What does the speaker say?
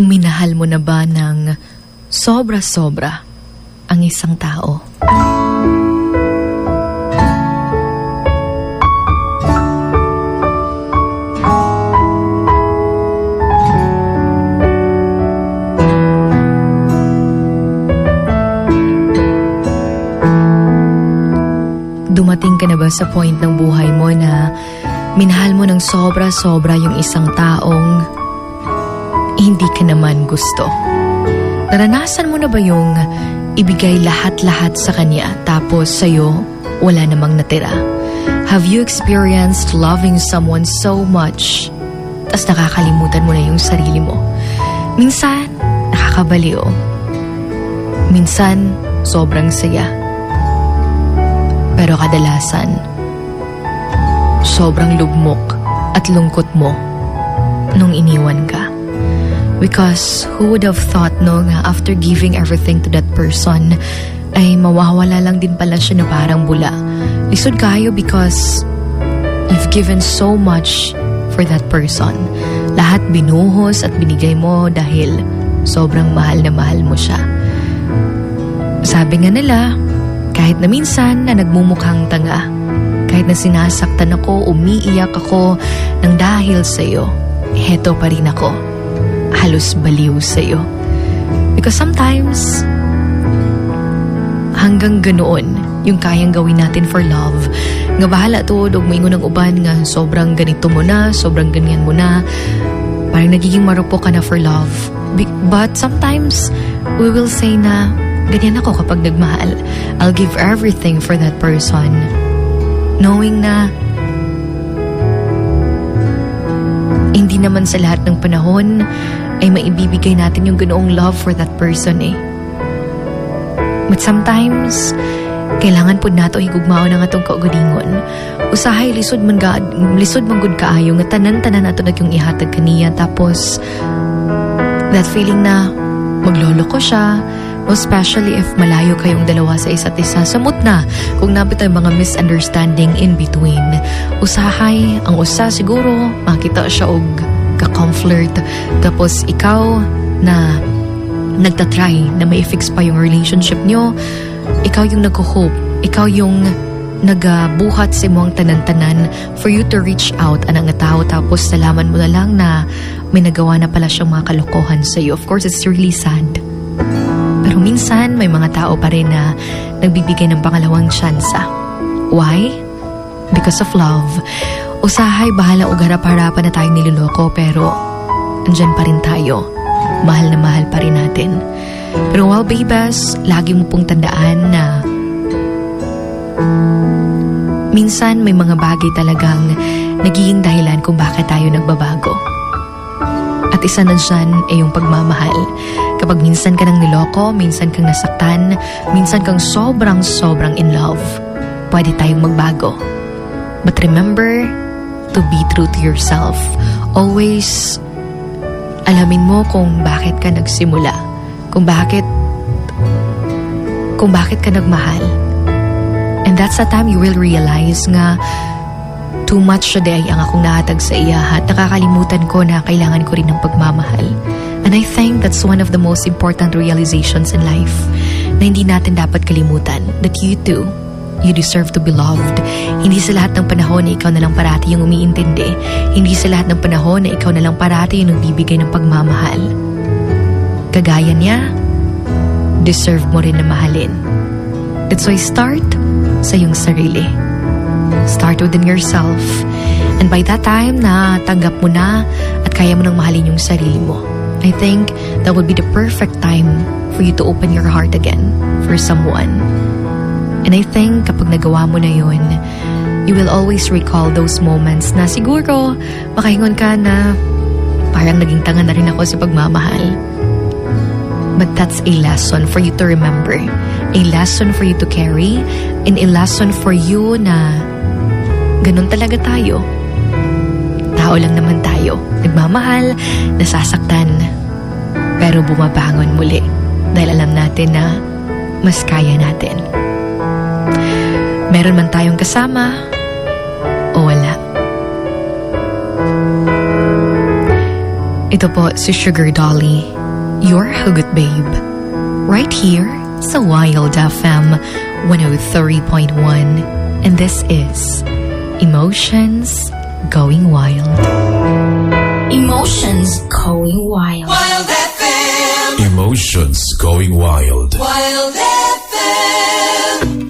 Minahal mo na ba ng sobra-sobra ang isang tao? Dumating ka na ba sa point ng buhay mo na minahal mo ng sobra-sobra yung isang taong hindi ka naman gusto? Naranasan mo na ba yung ibigay lahat-lahat sa kanya tapos sa'yo wala namang natira? Have you experienced loving someone so much tas nakakalimutan mo na yung sarili mo? Minsan, nakakabaliw. Minsan, sobrang saya. Pero kadalasan, sobrang lugmok at lungkot mo nung iniwan ka. Because who would have thought no nga after giving everything to that person ay mawawala lang din pala siya na parang bula. Lisod kayo because you've given so much for that person. Lahat binuhos at binigay mo dahil sobrang mahal na mahal mo siya. Sabi nga nila, kahit na minsan na nagmumukhang tanga, kahit na sinasaktan ako, umiiyak ako ng dahil sa'yo, heto pa rin ako. Halos baliw sa'yo. Because sometimes, hanggang ganoon yung kayang gawin natin for love. Nga bahala to, dog moingon ng uban nga sobrang ganito mo na, sobrang ganyan mo na. Parang nagiging marupok ka na for love. But sometimes, we will say na, ganyan ako kapag nagmahal. I'll give everything for that person. Knowing na, hindi naman sa lahat ng panahon ay maibibigay natin yung ganoong love for that person eh. But sometimes, kailangan po nato higugmao ng atong kaugalingon. Usahay lisod man ga, lisod man gud kaayo nga tanan-tanan ato na yung ihatag kaniya tapos that feeling na maglolo ko siya, especially if malayo kayong dalawa sa isa't isa. Samot na kung nabit mga misunderstanding in between. Usahay, ang usa siguro, makita siya og ka-conflirt. Tapos ikaw na nagtatry na may fix pa yung relationship nyo, ikaw yung nag-hope, ikaw yung nagabuhat sa imong tanan-tanan for you to reach out anang nga tao tapos salaman mo na lang na may nagawa na pala siyang mga kalokohan sa iyo. Of course, it's really sad. Pero minsan, may mga tao pa rin na nagbibigay ng pangalawang tsansa. Why? Because of love. Usahay, bahala o garap-harapan na tayong niloloko pero andyan pa rin tayo. Mahal na mahal pa rin natin. Pero while babes, lagi mo pong tandaan na minsan may mga bagay talagang nagiging dahilan kung bakit tayo nagbabago. At isa na dyan ay yung pagmamahal. Kapag minsan ka nang niloko, minsan kang nasaktan, minsan kang sobrang-sobrang in love, pwede tayong magbago. But remember to be true to yourself. Always alamin mo kung bakit ka nagsimula. Kung bakit kung bakit ka nagmahal. And that's the time you will realize nga too much siya day ang akong nahatag sa iya at nakakalimutan ko na kailangan ko rin ng pagmamahal. And I think that's one of the most important realizations in life na hindi natin dapat kalimutan that you too, you deserve to be loved. Hindi sa lahat ng panahon na ikaw na lang parati yung umiintindi. Hindi sa lahat ng panahon na ikaw na lang parati yung nagbibigay ng pagmamahal. Kagaya niya, deserve mo rin na mahalin. That's why start sa iyong sarili. Start within yourself. And by that time na tanggap mo na at kaya mo nang mahalin yung sarili mo, I think that would be the perfect time for you to open your heart again for someone. And I think kapag nagawa mo na yun, you will always recall those moments na siguro makahingon ka na parang naging tanga na rin ako sa pagmamahal. But that's a lesson for you to remember. A lesson for you to carry. And a lesson for you na ganun talaga tayo. Tao lang naman tayo. Nagmamahal, nasasaktan. Pero bumabangon muli. Dahil alam natin na mas kaya natin. Meron man tayong kasama o wala. Ito po si Sugar Dolly, your hugot babe. Right here sa Wild FM 103.1. And this is Emotions Going Wild. Emotions going wild. Wild FM. Emotions going wild. Wild FM.